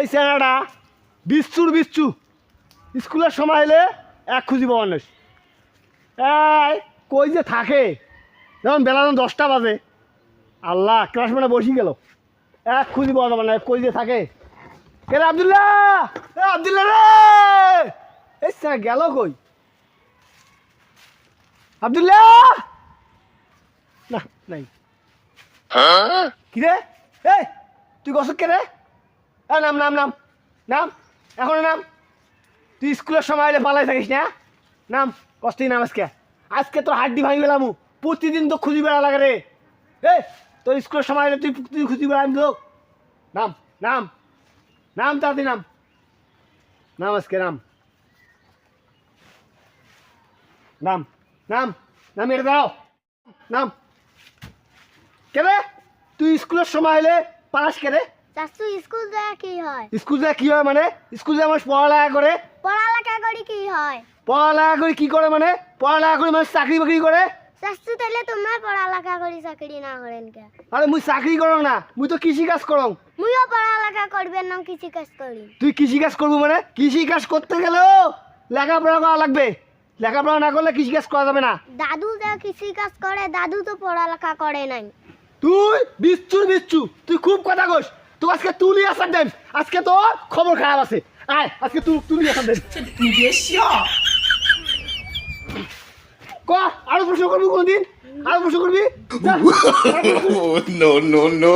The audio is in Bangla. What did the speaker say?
এই স্যারাটা বিচ্ছুর বিচ্ছু। স্কুলের সময় এলে এক খুঁজি নেই। এই কই যে থাকে? যেমন বেলা যখন দশটা বাজে। আল্লাহ ক্লাস মানে বসি গেল। এক খুঁজি পাওয়া যাবে না কই যে থাকে? কে রে আবদুল্লাহ? এ আবদুল্লাহ রে! এই স্যার গেল কই? আবদুল্লাহ! না নাই। কি রে? এই তুই গছত কে রে? এ নাম নাম নাম নাম, এখনও নাম। তুই স্কুলের সময় এলে পালাই থাকিস না? নাম, কষ্টই নাম আজকে। আজকে তোর হাড্ডি ভাঙি গেলাম প্রতিদিন তো খুঁজি বেড়া লাগে রে। এ, তোর স্কুলের সময় এলে তুই তুই খুঁজি বেড়া আমি লোক নাম নাম নাম, তাড়াতাড়ি নাম। নাম আজকে, নাম। নাম নাম নাম এটা দাও। নাম। কে রে তুই স্কুলের সময় এলে পাস কে রে চাচু স্কুল যায় কি হয়? স্কুল যায় কি হয় মানে? স্কুল যায় মানুষ পড়ালেখা করে পড়ালেখা করি কি হয়? পড়ালেখা করে কি করে মানে? পড়ালেখা করে মানুষ চাকরি বাকরি করে চাচু তাহলে তোমার পড়ালেখা করি চাকরি না করেন কে আরে মুই চাকরি করং না। মুই তো কৃষি কাজ করং মুইও পড়ালেখা করবেন না কিছু কাজ করি তুই কৃষি কাজ করব মানে? কৃষি কাজ করতে গেলেও লেখাপড়া করা লাগবে। লেখাপড়া না করলে কৃষি কাজ করা যাবে না। দাদু যা কৃষি কাজ করে দাদু তো পড়ালেখা করে নাই। তুই বিচ্ছু বিচ্ছু। তুই খুব কথা কস তো আজকে তুলি আসার দেব আজকে তো খবর খারাপ আছে। আয়, আজকে তুই তুলি আসার দেব ক? আরও প্রশ্ন করবি কোনদিন? আরও প্রশ্ন করবি? No no no